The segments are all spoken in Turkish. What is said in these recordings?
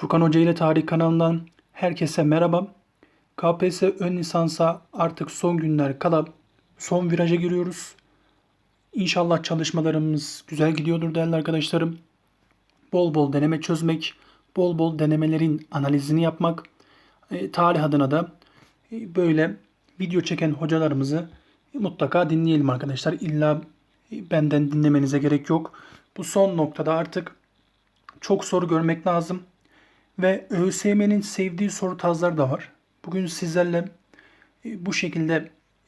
Furkan Hoca ile Tarih kanalından herkese merhaba. KPSS ön lisansa artık son günler kala son viraja giriyoruz. İnşallah çalışmalarımız güzel gidiyordur değerli arkadaşlarım. Bol bol deneme çözmek, bol bol denemelerin analizini yapmak, e, tarih adına da e, böyle video çeken hocalarımızı mutlaka dinleyelim arkadaşlar. İlla e, benden dinlemenize gerek yok. Bu son noktada artık çok soru görmek lazım. Ve ÖSYM'nin sevdiği soru tarzları da var. Bugün sizlerle e, bu şekilde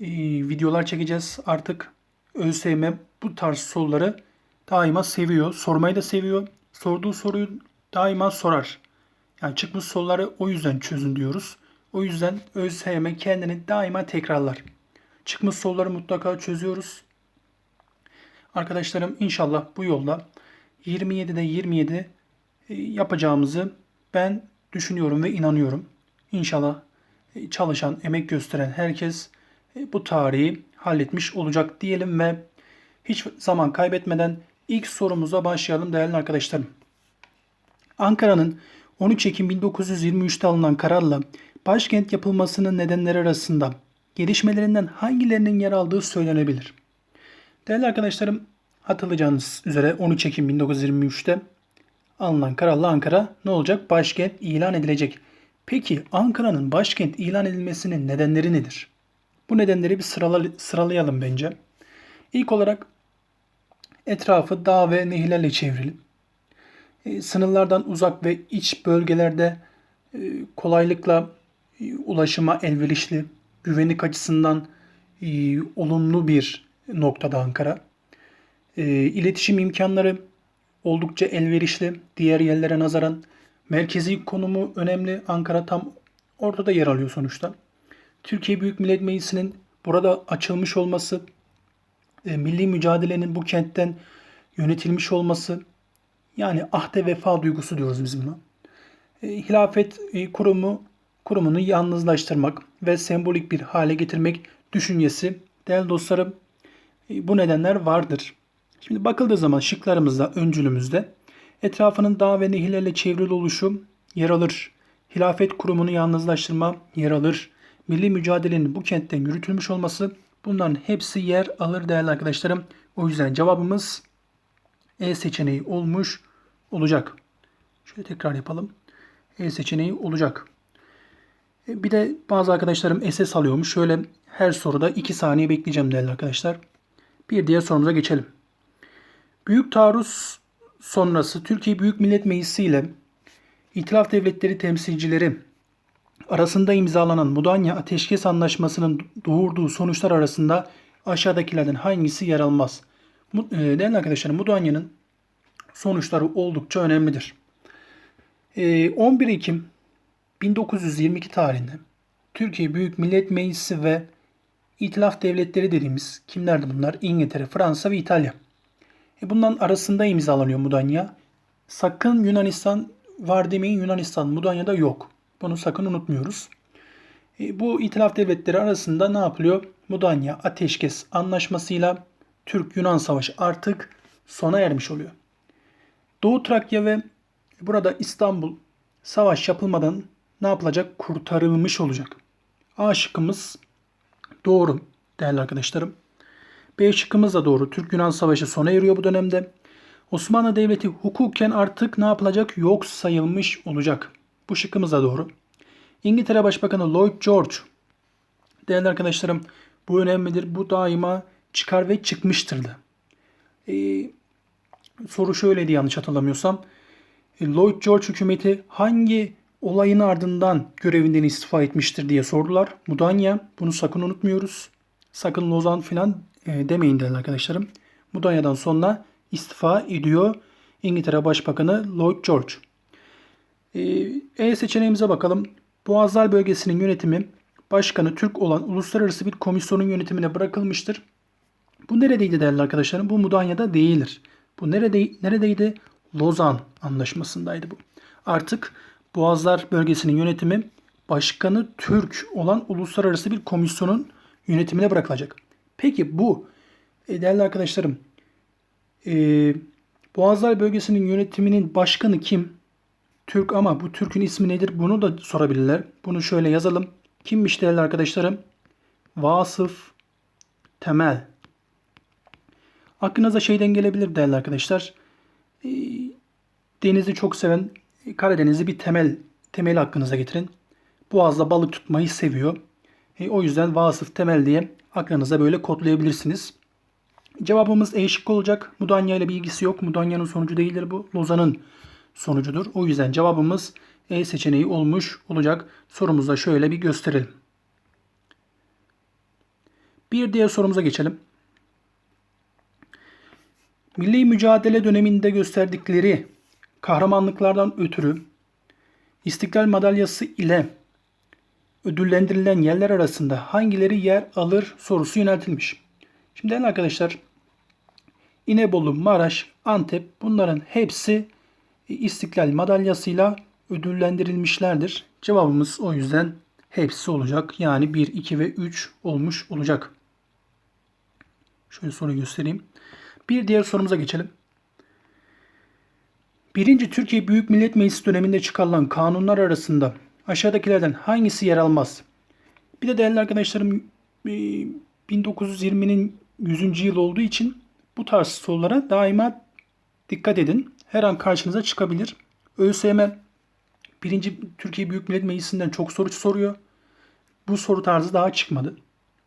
e, videolar çekeceğiz. Artık ÖSYM bu tarz soruları daima seviyor. Sormayı da seviyor. Sorduğu soruyu daima sorar. Yani çıkmış soruları o yüzden çözün diyoruz. O yüzden ÖSYM kendini daima tekrarlar. Çıkmış soruları mutlaka çözüyoruz. Arkadaşlarım inşallah bu yolda 27'de 27 e, yapacağımızı ben düşünüyorum ve inanıyorum. İnşallah e, çalışan, emek gösteren herkes e, bu tarihi halletmiş olacak diyelim ve hiç zaman kaybetmeden ilk sorumuza başlayalım değerli arkadaşlarım. Ankara'nın 13 Ekim 1923'te alınan kararla başkent yapılmasının nedenleri arasında gelişmelerinden hangilerinin yer aldığı söylenebilir. Değerli arkadaşlarım hatırlayacağınız üzere 13 Ekim 1923'te alınan kararla Ankara ne olacak? Başkent ilan edilecek. Peki Ankara'nın başkent ilan edilmesinin nedenleri nedir? Bu nedenleri bir sırala, sıralayalım bence. İlk olarak etrafı dağ ve nehirlerle çevrili. E, sınırlardan uzak ve iç bölgelerde e, kolaylıkla e, ulaşıma elverişli, güvenlik açısından e, olumlu bir noktada Ankara. E, iletişim imkanları oldukça elverişli. Diğer yerlere nazaran merkezi konumu önemli. Ankara tam ortada yer alıyor sonuçta. Türkiye Büyük Millet Meclisi'nin burada açılmış olması, e, milli mücadelenin bu kentten yönetilmiş olması, yani ahde vefa duygusu diyoruz biz buna. E, hilafet e, kurumu kurumunu yalnızlaştırmak ve sembolik bir hale getirmek düşüncesi değerli dostlarım bu nedenler vardır. Şimdi bakıldığı zaman şıklarımızda, öncülümüzde etrafının dağ ve nehirlerle çevrili oluşu yer alır. Hilafet kurumunu yalnızlaştırma yer alır. Milli mücadelenin bu kentten yürütülmüş olması bunların hepsi yer alır değerli arkadaşlarım. O yüzden cevabımız E seçeneği olmuş olacak. Şöyle tekrar yapalım. E seçeneği olacak. E, Bir de bazı arkadaşlarım SS alıyormuş. Şöyle her soruda 2 saniye bekleyeceğim değerli arkadaşlar. Bir diğer sorumuza geçelim. Büyük taarruz sonrası Türkiye Büyük Millet Meclisi ile İtilaf Devletleri temsilcileri arasında imzalanan Mudanya Ateşkes Anlaşması'nın doğurduğu sonuçlar arasında aşağıdakilerden hangisi yer almaz? E, Değerli arkadaşlar Mudanya'nın sonuçları oldukça önemlidir. E, 11 Ekim 1922 tarihinde Türkiye Büyük Millet Meclisi ve İtilaf Devletleri dediğimiz kimlerdi bunlar? İngiltere, Fransa ve İtalya. E bunların arasında imzalanıyor Mudanya. Sakın Yunanistan var demeyin Yunanistan Mudanya'da yok. Bunu sakın unutmuyoruz. E bu itilaf devletleri arasında ne yapılıyor? Mudanya Ateşkes Anlaşması'yla Türk-Yunan Savaşı artık sona ermiş oluyor. Doğu Trakya ve burada İstanbul savaş yapılmadan ne yapılacak? Kurtarılmış olacak. A şıkkımız doğru değerli arkadaşlarım. B şıkkımız da doğru. Türk-Yunan Savaşı sona eriyor bu dönemde. Osmanlı Devleti hukuken artık ne yapılacak? Yok sayılmış olacak. Bu şıkkımız da doğru. İngiltere Başbakanı Lloyd George. Değerli arkadaşlarım bu önemlidir. Bu daima çıkar ve çıkmıştırdı. Ee, soru şöyleydi yanlış hatırlamıyorsam. E, Lloyd George hükümeti hangi olayın ardından görevinden istifa etmiştir diye sordular. Mudanya bunu sakın unutmuyoruz. Sakın Lozan filan e, demeyin değerli arkadaşlarım. Mudanya'dan sonra istifa ediyor İngiltere Başbakanı Lloyd George. E, E seçeneğimize bakalım. Boğazlar bölgesinin yönetimi başkanı Türk olan uluslararası bir komisyonun yönetimine bırakılmıştır. Bu neredeydi değerli arkadaşlarım? Bu Mudanya'da değildir. Bu nerede, neredeydi? Lozan anlaşmasındaydı bu. Artık Boğazlar bölgesinin yönetimi başkanı Türk olan uluslararası bir komisyonun yönetimine bırakılacak. Peki bu e, değerli arkadaşlarım e, Boğazlar bölgesinin yönetiminin başkanı kim? Türk ama bu Türk'ün ismi nedir? Bunu da sorabilirler. Bunu şöyle yazalım. Kimmiş değerli arkadaşlarım? Vasıf Temel. Aklınıza şeyden gelebilir değerli arkadaşlar. Ee, Denizi çok seven Karadeniz'i bir temel temeli aklınıza getirin. Boğaz'da balık tutmayı seviyor. E, o yüzden Vasıf Temel diye aklınıza böyle kodlayabilirsiniz. Cevabımız E şıkkı olacak. Mudanya ile bir ilgisi yok. Mudanya'nın sonucu değildir bu. Lozan'ın sonucudur. O yüzden cevabımız E seçeneği olmuş olacak. Sorumuzda şöyle bir gösterelim. Bir diğer sorumuza geçelim. Milli mücadele döneminde gösterdikleri kahramanlıklardan ötürü İstiklal Madalyası ile ödüllendirilen yerler arasında hangileri yer alır sorusu yöneltilmiş. Şimdi arkadaşlar İnebolu, Maraş, Antep bunların hepsi İstiklal Madalyası'yla ödüllendirilmişlerdir. Cevabımız o yüzden hepsi olacak. Yani 1, 2 ve 3 olmuş olacak. Şöyle soru göstereyim. Bir diğer sorumuza geçelim. Birinci Türkiye Büyük Millet Meclisi döneminde çıkarılan kanunlar arasında aşağıdakilerden hangisi yer almaz? Bir de değerli arkadaşlarım 1920'nin 100. yıl olduğu için bu tarz sorulara daima dikkat edin. Her an karşınıza çıkabilir. ÖSYM 1. Türkiye Büyük Millet Meclisi'nden çok soru soruyor. Bu soru tarzı daha çıkmadı.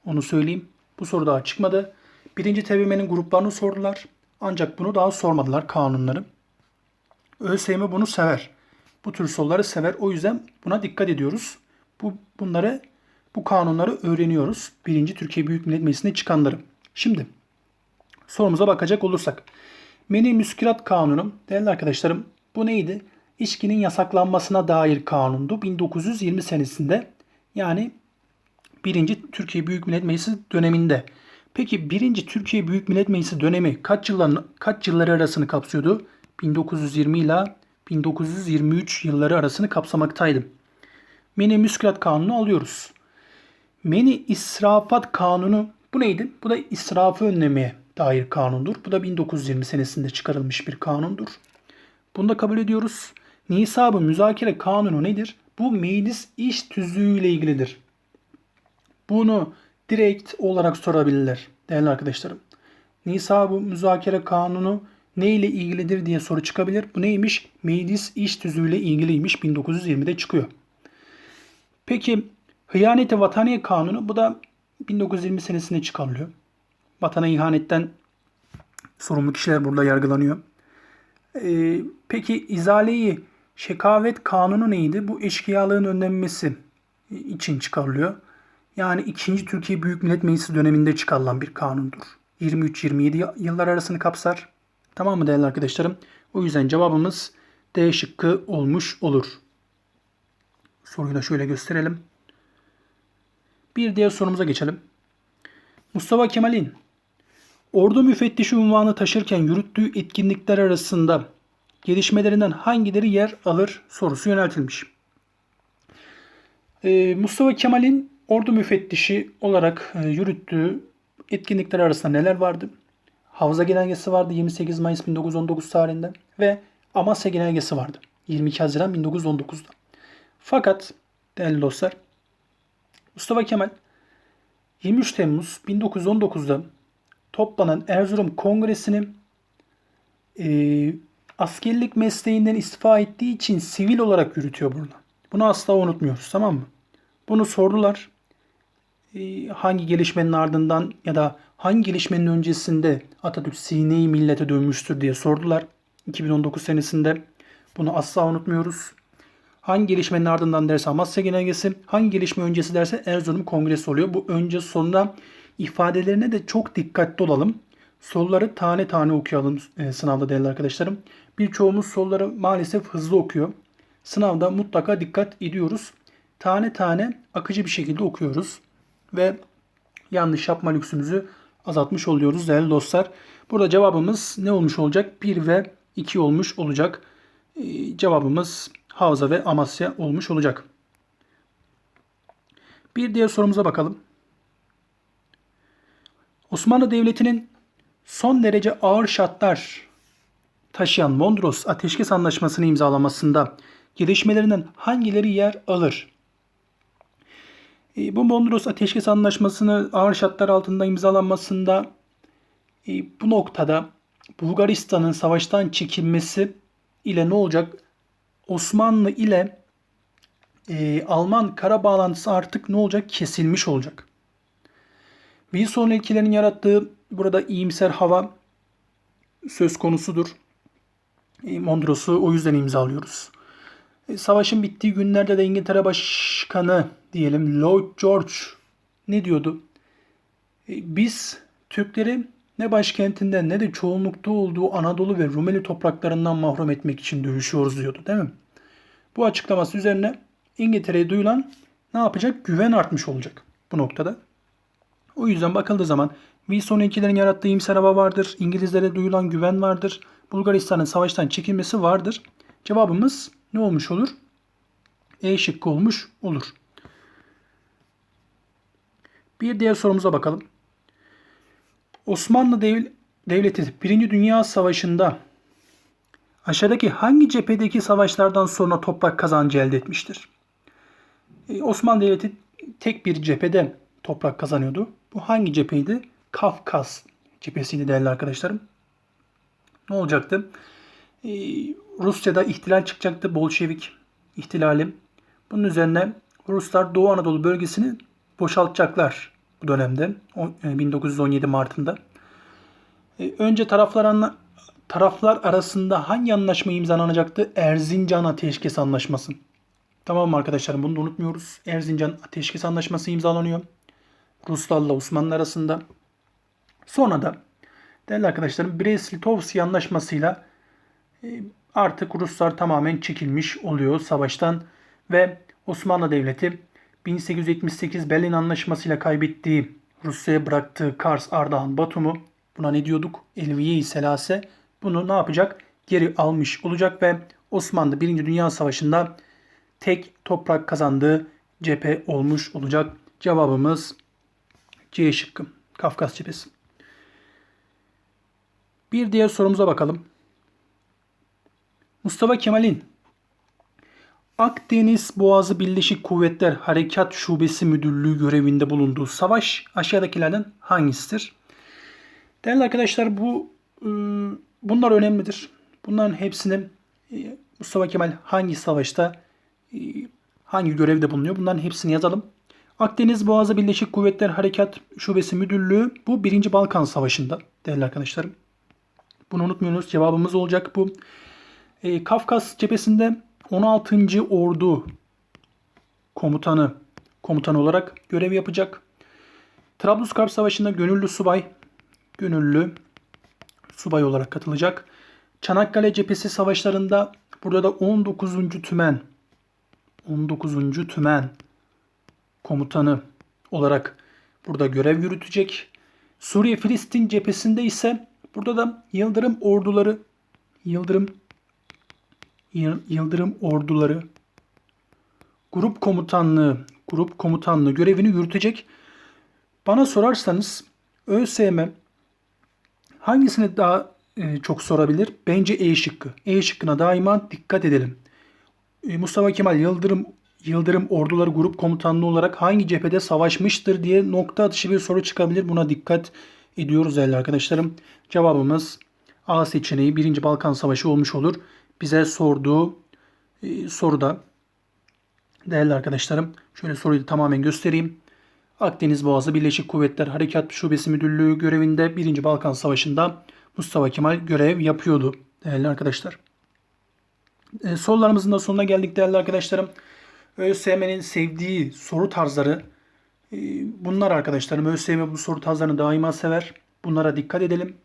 Onu söyleyeyim. Bu soru daha çıkmadı. Birinci TBMM'nin gruplarını sordular. Ancak bunu daha sormadılar kanunları. ÖSYM bunu sever. Bu tür soruları sever. O yüzden buna dikkat ediyoruz. Bu bunları bu kanunları öğreniyoruz. Birinci Türkiye Büyük Millet Meclisi'nde çıkanları. Şimdi sorumuza bakacak olursak. Meni Müskirat Kanunu değerli arkadaşlarım bu neydi? İçkinin yasaklanmasına dair kanundu. 1920 senesinde yani birinci Türkiye Büyük Millet Meclisi döneminde. Peki birinci Türkiye Büyük Millet Meclisi dönemi kaç yılların kaç yılları arasını kapsıyordu? 1920 ile 1923 yılları arasını kapsamaktaydı. Meni Müskirat Kanunu alıyoruz. Meni İsrafat Kanunu bu neydi? Bu da israfı önlemeye dair kanundur. Bu da 1920 senesinde çıkarılmış bir kanundur. Bunu da kabul ediyoruz. Nisabı müzakere kanunu nedir? Bu meclis iş tüzüğü ile ilgilidir. Bunu direkt olarak sorabilirler değerli arkadaşlarım. Nisabı müzakere kanunu ne ile ilgilidir diye soru çıkabilir. Bu neymiş? Meclis iş tüzüğü ile ilgiliymiş. 1920'de çıkıyor. Peki hıyaneti vataniye kanunu bu da 1920 senesinde çıkarılıyor. Vatana ihanetten sorumlu kişiler burada yargılanıyor. Ee, peki izaleyi şekavet kanunu neydi? Bu eşkıyalığın önlenmesi için çıkarılıyor. Yani 2. Türkiye Büyük Millet Meclisi döneminde çıkarılan bir kanundur. 23-27 yıllar arasını kapsar. Tamam mı değerli arkadaşlarım? O yüzden cevabımız D şıkkı olmuş olur. Soruyu da şöyle gösterelim. Bir diğer sorumuza geçelim. Mustafa Kemal'in ordu müfettişi unvanı taşırken yürüttüğü etkinlikler arasında gelişmelerinden hangileri yer alır sorusu yöneltilmiş. Ee, Mustafa Kemal'in ordu müfettişi olarak e, yürüttüğü etkinlikler arasında neler vardı? Havza Genelgesi vardı 28 Mayıs 1919 tarihinde ve Amasya Genelgesi vardı 22 Haziran 1919'da. Fakat değerli dostlar Mustafa Kemal 23 Temmuz 1919'da toplanan Erzurum Kongresi'ni e, askerlik mesleğinden istifa ettiği için sivil olarak yürütüyor burada. Bunu asla unutmuyoruz tamam mı? Bunu sordular. E, hangi gelişmenin ardından ya da hangi gelişmenin öncesinde Atatürk sineyi millete dönmüştür diye sordular. 2019 senesinde bunu asla unutmuyoruz. Hangi gelişmenin ardından derse Amasya Genelgesi, hangi gelişme öncesi derse Erzurum Kongresi oluyor. Bu önce sonunda ifadelerine de çok dikkatli olalım. Soruları tane tane okuyalım e, sınavda değerli arkadaşlarım. Birçoğumuz soruları maalesef hızlı okuyor. Sınavda mutlaka dikkat ediyoruz. Tane tane akıcı bir şekilde okuyoruz. Ve yanlış yapma lüksümüzü azaltmış oluyoruz değerli dostlar. Burada cevabımız ne olmuş olacak? 1 ve 2 olmuş olacak. Ee, cevabımız Havza ve Amasya olmuş olacak. Bir diğer sorumuza bakalım. Osmanlı Devleti'nin son derece ağır şartlar taşıyan Mondros Ateşkes Anlaşması'nı imzalamasında gelişmelerinden hangileri yer alır? E, bu Mondros Ateşkes Anlaşması'nı ağır şartlar altında imzalanmasında e, bu noktada Bulgaristan'ın savaştan çekilmesi ile ne olacak? Osmanlı ile e, Alman kara bağlantısı artık ne olacak? Kesilmiş olacak. Wilson ilkelerinin yarattığı burada iyimser hava söz konusudur. E, Mondros'u o yüzden imzalıyoruz. E, savaşın bittiği günlerde de İngiltere Başkanı diyelim Lloyd George ne diyordu? E, biz Türkleri ne başkentinden ne de çoğunlukta olduğu Anadolu ve Rumeli topraklarından mahrum etmek için dövüşüyoruz diyordu değil mi? Bu açıklaması üzerine İngiltere'ye duyulan ne yapacak? Güven artmış olacak bu noktada. O yüzden bakıldığı zaman Wilson ilkelerin yarattığı iyimser hava vardır. İngilizlere duyulan güven vardır. Bulgaristan'ın savaştan çekilmesi vardır. Cevabımız ne olmuş olur? E şıkkı olmuş olur. Bir diğer sorumuza bakalım. Osmanlı Dev- Devleti 1. Dünya Savaşı'nda aşağıdaki hangi cephedeki savaşlardan sonra toprak kazancı elde etmiştir? Ee, Osmanlı Devleti tek bir cephede toprak kazanıyordu. Bu hangi cepheydi? Kafkas cephesiydi değerli arkadaşlarım. Ne olacaktı? Ee, Rusya'da ihtilal çıkacaktı. Bolşevik ihtilali. Bunun üzerine Ruslar Doğu Anadolu bölgesini boşaltacaklar bu dönemde. O- e, 1917 Mart'ında. E, Önce taraflar taraflar arasında hangi anlaşma imzalanacaktı? Erzincan Ateşkes Anlaşması. Tamam mı arkadaşlarım bunu da unutmuyoruz. Erzincan Ateşkes Anlaşması imzalanıyor. Ruslarla Osmanlı arasında. Sonra da değerli arkadaşlarım Brest-Litovski Anlaşması'yla e, artık Ruslar tamamen çekilmiş oluyor savaştan ve Osmanlı Devleti 1878 Berlin Anlaşması'yla kaybettiği Rusya'ya bıraktığı Kars, Ardahan, Batum'u buna ne diyorduk? Elviye-i Selase bunu ne yapacak? Geri almış olacak ve Osmanlı 1. Dünya Savaşı'nda tek toprak kazandığı cephe olmuş olacak. Cevabımız C şıkkı. Kafkas cephesi. Bir diğer sorumuza bakalım. Mustafa Kemal'in Akdeniz Boğazı Birleşik Kuvvetler Harekat Şubesi Müdürlüğü görevinde bulunduğu savaş aşağıdakilerden hangisidir? Değerli arkadaşlar bu e, bunlar önemlidir. Bunların hepsini e, Mustafa Kemal hangi savaşta e, hangi görevde bulunuyor? Bunların hepsini yazalım. Akdeniz Boğazı Birleşik Kuvvetler Harekat Şubesi Müdürlüğü bu 1. Balkan Savaşı'nda değerli arkadaşlarım. Bunu unutmuyoruz. Cevabımız olacak bu. E, Kafkas cephesinde 16. Ordu komutanı komutan olarak görev yapacak. Trablusgarp Savaşı'nda gönüllü subay gönüllü subay olarak katılacak. Çanakkale cephesi savaşlarında burada da 19. Tümen 19. Tümen komutanı olarak burada görev yürütecek. Suriye Filistin cephesinde ise burada da Yıldırım orduları Yıldırım Yı- Yıldırım orduları grup komutanlığı grup komutanlığı görevini yürütecek. Bana sorarsanız ÖSYM hangisini daha e, çok sorabilir? Bence E şıkkı. E şıkkına daima dikkat edelim. E, Mustafa Kemal Yıldırım Yıldırım Orduları Grup Komutanlığı olarak hangi cephede savaşmıştır diye nokta atışı bir soru çıkabilir. Buna dikkat ediyoruz değerli arkadaşlarım. Cevabımız A seçeneği 1. Balkan Savaşı olmuş olur. Bize sorduğu e, soruda değerli arkadaşlarım şöyle soruyu tamamen göstereyim. Akdeniz Boğazı Birleşik Kuvvetler Harekat Şubesi Müdürlüğü görevinde 1. Balkan Savaşı'nda Mustafa Kemal görev yapıyordu değerli arkadaşlar. E, sorularımızın da sonuna geldik değerli arkadaşlarım. ÖSYM'nin sevdiği soru tarzları e, bunlar arkadaşlarım. ÖSYM bu soru tarzlarını daima sever. Bunlara dikkat edelim.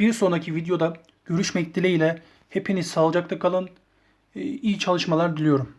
Bir sonraki videoda görüşmek dileğiyle hepiniz sağlıcakla kalın. E, iyi çalışmalar diliyorum.